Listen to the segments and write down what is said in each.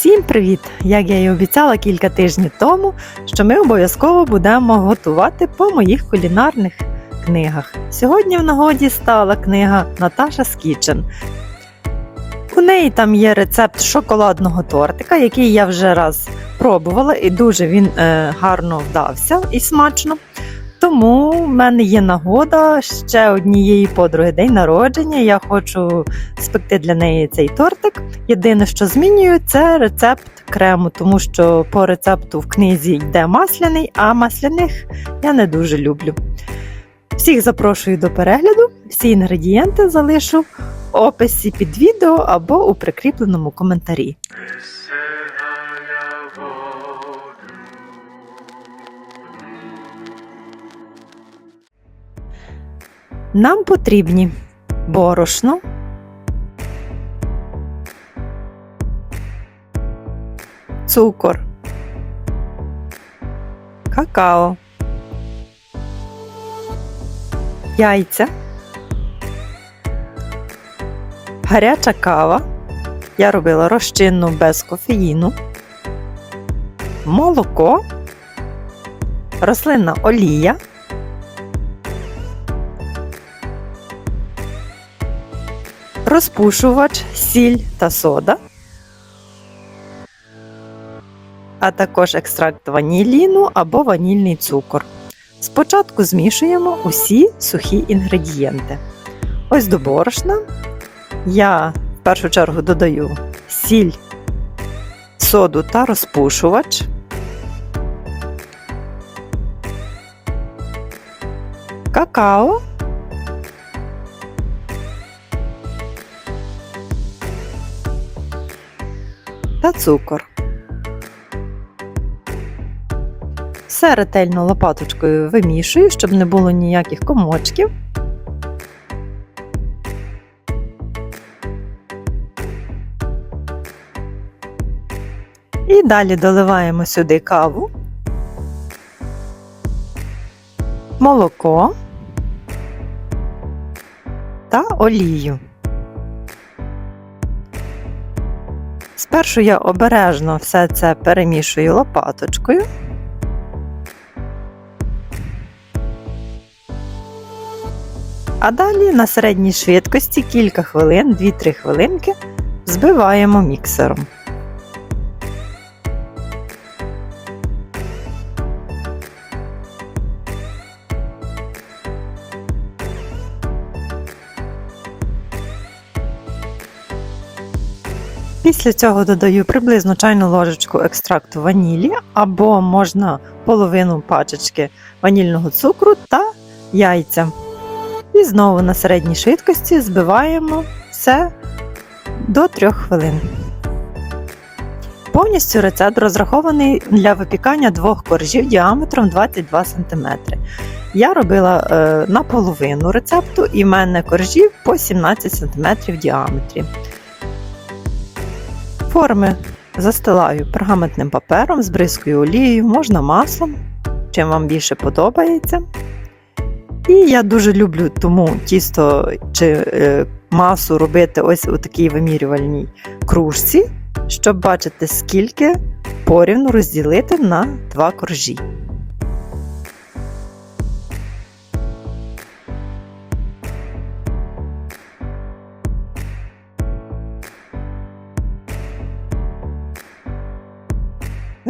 Всім привіт! Як я і обіцяла кілька тижнів тому, що ми обов'язково будемо готувати по моїх кулінарних книгах. Сьогодні в нагоді стала книга Наташа Скічен. У неї там є рецепт шоколадного тортика, який я вже раз пробувала, і дуже він е, гарно вдався і смачно. Тому в мене є нагода ще однієї подруги день народження. Я хочу спекти для неї цей тортик. Єдине, що змінюю, це рецепт крему, тому що по рецепту в книзі йде масляний, а масляних я не дуже люблю. Всіх запрошую до перегляду. Всі інгредієнти залишу в описі під відео або у прикріпленому коментарі. Нам потрібні борошно, цукор, какао, яйця, гаряча кава. Я робила розчинну без кофеїну, молоко, рослинна олія. Розпушувач, сіль та сода, а також екстракт ваніліну або ванільний цукор. Спочатку змішуємо усі сухі інгредієнти. Ось до борошна я в першу чергу додаю сіль, соду та розпушувач. Какао та цукор. Все ретельно лопаточкою вимішую, щоб не було ніяких комочків. І далі доливаємо сюди каву, молоко та олію. Спершу я обережно все це перемішую лопаточкою. А далі на середній швидкості кілька хвилин, 2-3 хвилинки збиваємо міксером. Після цього додаю приблизно чайну ложечку екстракту ванілі або можна половину пачечки ванільного цукру та яйця. І знову на середній швидкості збиваємо все до 3 хвилин. Повністю рецепт розрахований для випікання двох коржів діаметром 22 см. Я робила е, наполовину рецепту і в мене коржів по 17 см в діаметрі. Форми застилаю пергаментним папером, збризкою олією, можна маслом, чим вам більше подобається. І я дуже люблю тому тісто чи е, масу робити ось у такій вимірювальній кружці, щоб бачити, скільки порівну розділити на два коржі.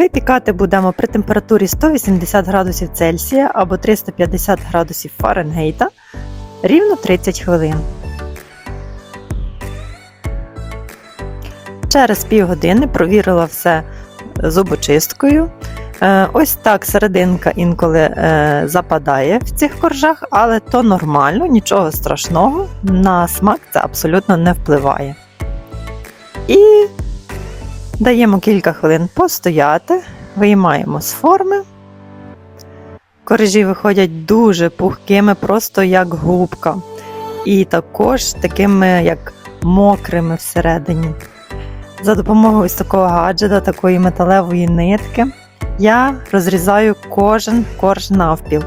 Випікати будемо при температурі 180 градусів Цельсія або 350 градусів Фаренгейта рівно 30 хвилин. Через півгодини провірила все зубочисткою. Е, Ось так серединка інколи е, западає в цих коржах, але то нормально, нічого страшного, на смак це абсолютно не впливає. І Даємо кілька хвилин постояти, виймаємо з форми. Коржі виходять дуже пухкими, просто як губка. І також такими, як мокрими всередині. За допомогою ось такого гаджета, такої металевої нитки, я розрізаю кожен корж навпіл.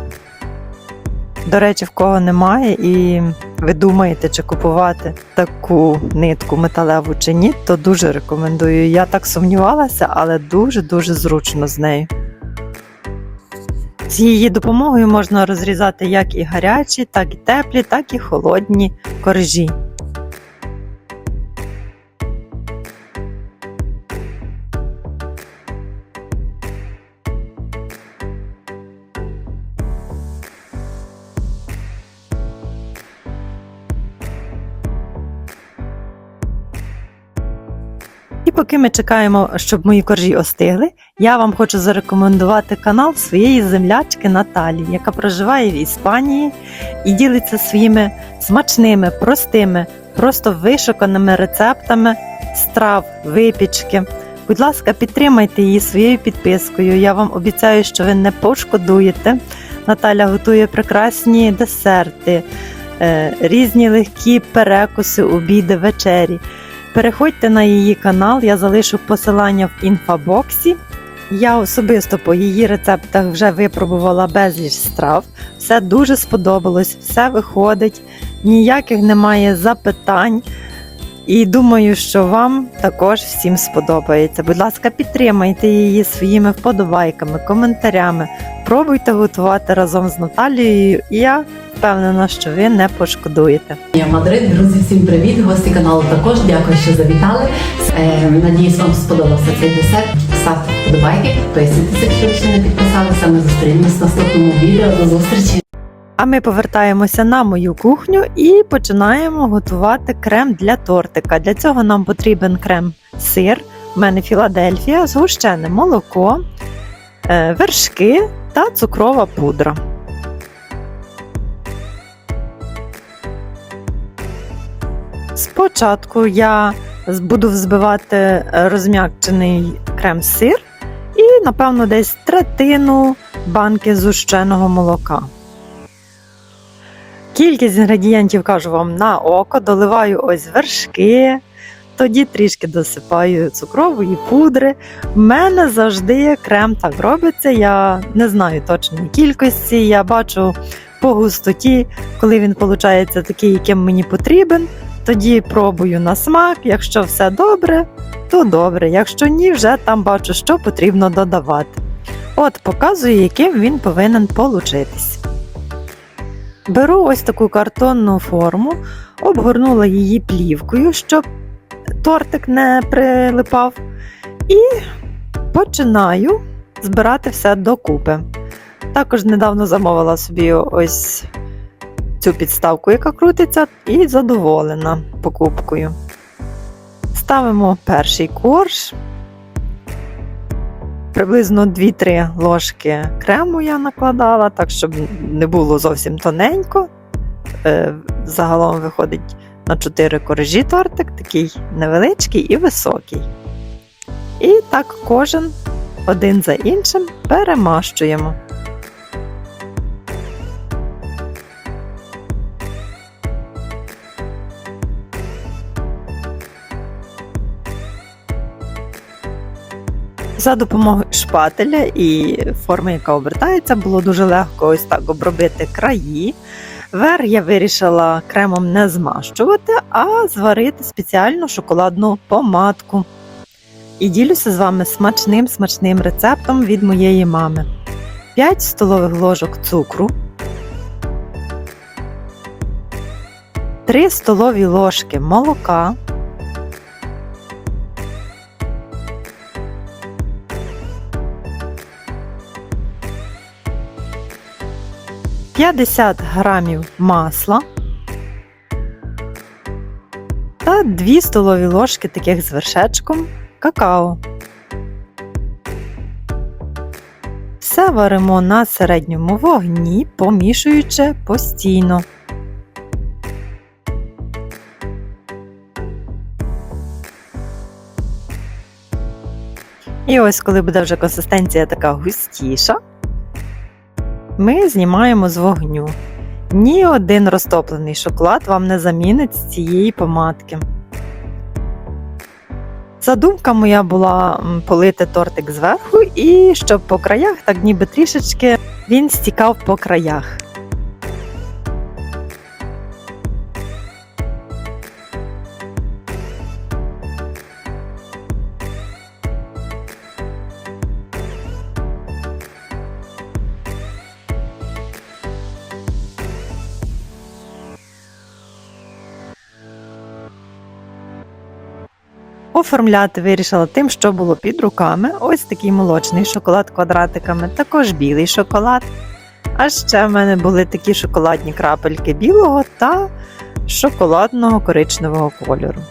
До речі, в кого немає і ви думаєте, чи купувати таку нитку металеву чи ні, то дуже рекомендую. Я так сумнівалася, але дуже-дуже зручно з нею. З її допомогою можна розрізати як і гарячі, так і теплі, так і холодні коржі. Поки ми чекаємо, щоб мої коржі остигли, я вам хочу зарекомендувати канал своєї землячки Наталії, яка проживає в Іспанії і ділиться своїми смачними, простими, просто вишуканими рецептами страв, випічки. Будь ласка, підтримайте її своєю підпискою. Я вам обіцяю, що ви не пошкодуєте. Наталя готує прекрасні десерти, е, різні легкі перекуси, обіди, вечері. Переходьте на її канал, я залишу посилання в інфобоксі. Я особисто по її рецептах вже випробувала безліч страв. Все дуже сподобалось, все виходить, ніяких немає запитань. І думаю, що вам також всім сподобається. Будь ласка, підтримайте її своїми вподобайками, коментарями. Пробуйте готувати разом з Наталією, я впевнена, що ви не пошкодуєте. Я Мадрид, друзі, всім привіт! Гості каналу також. Дякую, що завітали. Е, надіюсь, вам сподобався цей десерт. Ставте вподобайки, підписуйтесь, якщо ви ще не підписалися. Ми зустрінемось в наступному відео. До зустрічі! А ми повертаємося на мою кухню і починаємо готувати крем для тортика. Для цього нам потрібен крем-сир, в мене Філадельфія, згущене молоко, е, вершки та цукрова пудра. Спочатку я буду взбивати е, розм'якчений крем-сир і, напевно, десь третину банки згущеного молока. Кількість інгредієнтів кажу вам на око, доливаю ось вершки, тоді трішки досипаю цукрової пудри. В мене завжди крем так робиться. Я не знаю точної кількості. Я бачу по густоті, коли він виходить такий, яким мені потрібен. Тоді пробую на смак. Якщо все добре, то добре. Якщо ні, вже там бачу, що потрібно додавати. От показую, яким він повинен получитись. Беру ось таку картонну форму, обгорнула її плівкою, щоб тортик не прилипав, і починаю збирати все докупи. Також недавно замовила собі ось цю підставку, яка крутиться, і задоволена покупкою. Ставимо перший корж. Приблизно 2-3 ложки крему я накладала, так щоб не було зовсім тоненько. Е, Загалом виходить на 4 коржі тортик, такий невеличкий і високий. І так кожен один за іншим перемащуємо. За допомогою шпателя і форми, яка обертається, було дуже легко ось так обробити краї. Верх я вирішила кремом не змащувати, а зварити спеціальну шоколадну помадку. І ділюся з вами смачним смачним рецептом від моєї мами. 5 столових ложок цукру, 3 столові ложки молока, 50 грамів масла та 2 столові ложки таких з вершечком какао. Все варимо на середньому вогні, помішуючи постійно. І ось, коли буде вже консистенція така густіша, ми знімаємо з вогню. Ні один розтоплений шоколад вам не замінить з цієї помадки. Задумка моя була полити тортик зверху і щоб по краях, так ніби трішечки він стікав по краях. Оформляти вирішила тим, що було під руками. Ось такий молочний шоколад квадратиками, також білий шоколад. А ще в мене були такі шоколадні крапельки білого та шоколадного коричневого кольору.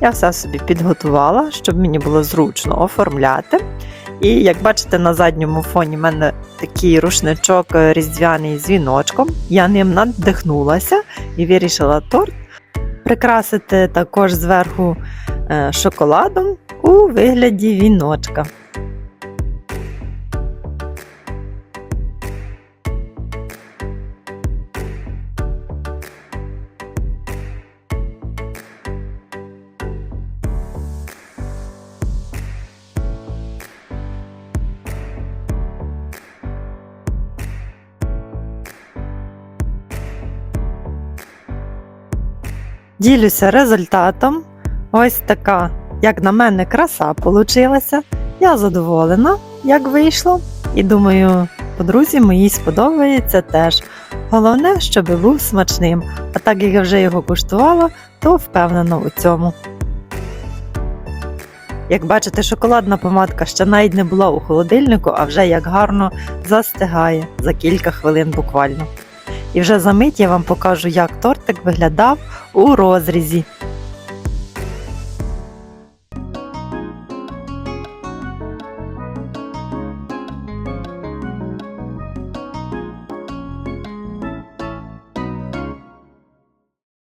Я все собі підготувала, щоб мені було зручно оформляти. І як бачите, на задньому фоні в мене такий рушничок різдвяний з віночком. Я ним надихнулася і вирішила торт прикрасити також зверху шоколадом у вигляді віночка. Ділюся результатом. Ось така, як на мене, краса получилася. Я задоволена, як вийшло. І думаю, подрузі моїй сподобається теж. Головне, щоб був смачним. А так як я вже його куштувала, то впевнена у цьому. Як бачите, шоколадна помадка ще навіть не була у холодильнику, а вже як гарно застигає за кілька хвилин буквально. І вже за мить я вам покажу, як тортик виглядав у розрізі.